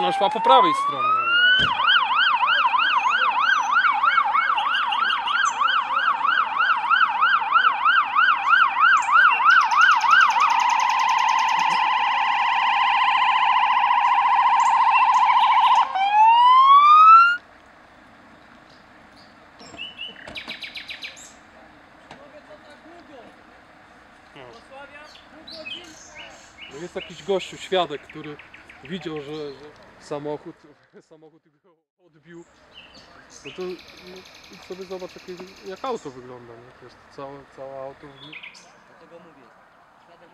no szła po prawej stronie. No jest jakiś gościu, świadek, który widział, że, że samochód, samochód go odbił, no to no, sobie zobacz jak, jak auto wygląda, nie? Wiesz, całe, całe auto... Dlatego mówię, śladem.